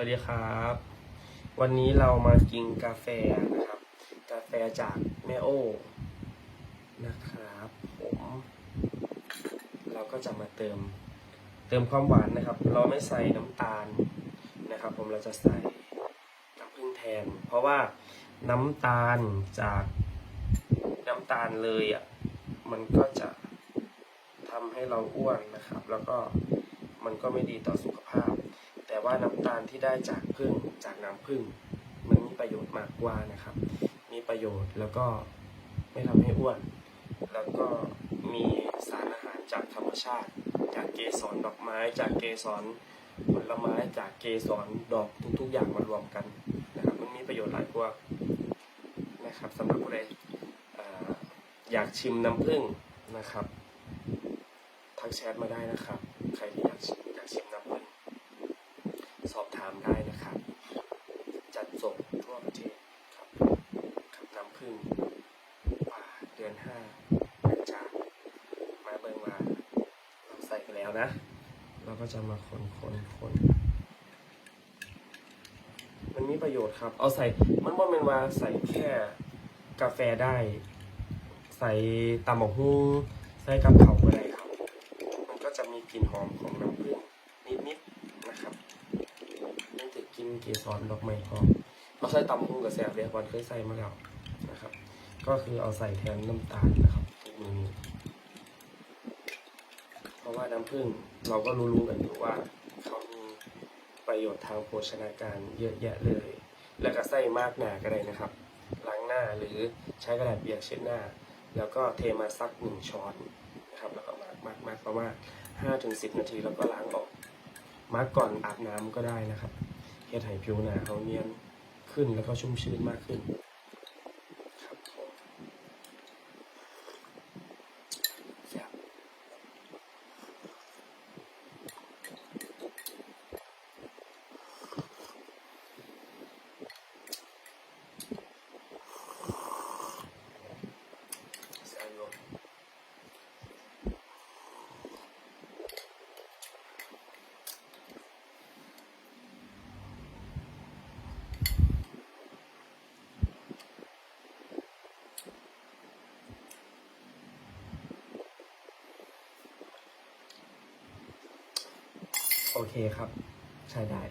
วัสดีครับ วันนี้เรามากินกาแฟนะครับ กาแฟจากแม่โอ้นะครับผมเราก็จะมาเติมเติมความหวานนะครับ เราไม่ใส่น้ำตาลนะครับ ผมเราจะใส่น้ำผึ้งแทน เพราะว่าน้ำตาลจากน้ำตาลเลยอะมันก็จะทำให้เราอ้วนนะครับ แล้วก็มันก็ไม่ดีต่อสุขภาพ ว่าน้ำตาลที่ได้จากผึ้งจากน้ำผึ้งมันมีประโยชน์มากกว่านะครับ มีประโยชน์แล้วก็ไม่ทำให้อ้วน แล้วก็มีสารอาหารจากธรรมชาติ จากเกสรดอกไม้ จากเกสรผลไม้จากเกสรดอกทุกๆ อย่างมารวมกันนะครับมันมีประโยชน์หลายกว่านะครับสำหรับผู้ใดเอ่ออยากชิมน้ำผึ้งนะครับทักแชทมาได้นะครับ ใครที่อยากชิมอยากชิมน้ำผึ้ง สอบถามได้นะครับ จัดส่งทั่วประเทศครับครับน้ำผึ้งป่าเดือนห้าจากมาเบิ่งว่าเราใส่ไปแล้วนะ เราก็จะมาคนคนคนมันมีประโยชน์ครับ เอาใส่ มันว่เป็นว่าใส่แค่กาแฟได้ ใส่ตำบักหุ่งใส่กับเขาก็ได้ครับ มันก็จะมีกลิ่นหอมของน้ำผึ้งนิดๆนะครับ นี่จะกินเกสรดอกไม้หอมเอาใส่ตำบักหุ่งกับแสบเรียกวันเคยใส่มาแล้วนะครับ ก็คือเอาใส่แทนน้ำตาลนะครับทุกมือนี้เพราะว่าน้ำผึ้งเราก็รู้ๆกันอยู่ว่าเขามีประโยชน์ทางโภชนาการเยอะแยะเลย แล้วก็ใส่มากหนาก็ได้นะครับล้างหน้าหรือใช้กระดาษเปียกเช็ดหน้า แล้วก็เทมาสักหนึ่งช้อนนะครับแล้วก็มากมากมากประมาณห้าถึงสิบนาทีแล้วก็ล้างออกมาก่อนอาบน้ำก็ได้นะครับ เฮ็ดให้ผิวหน้าเขาเนียนขึ้นแล้วก็ชุ่มชื้นมากขึ้น ครับผมแซ่บ แซ่บอยู่ โอเคครับ ใช้ได้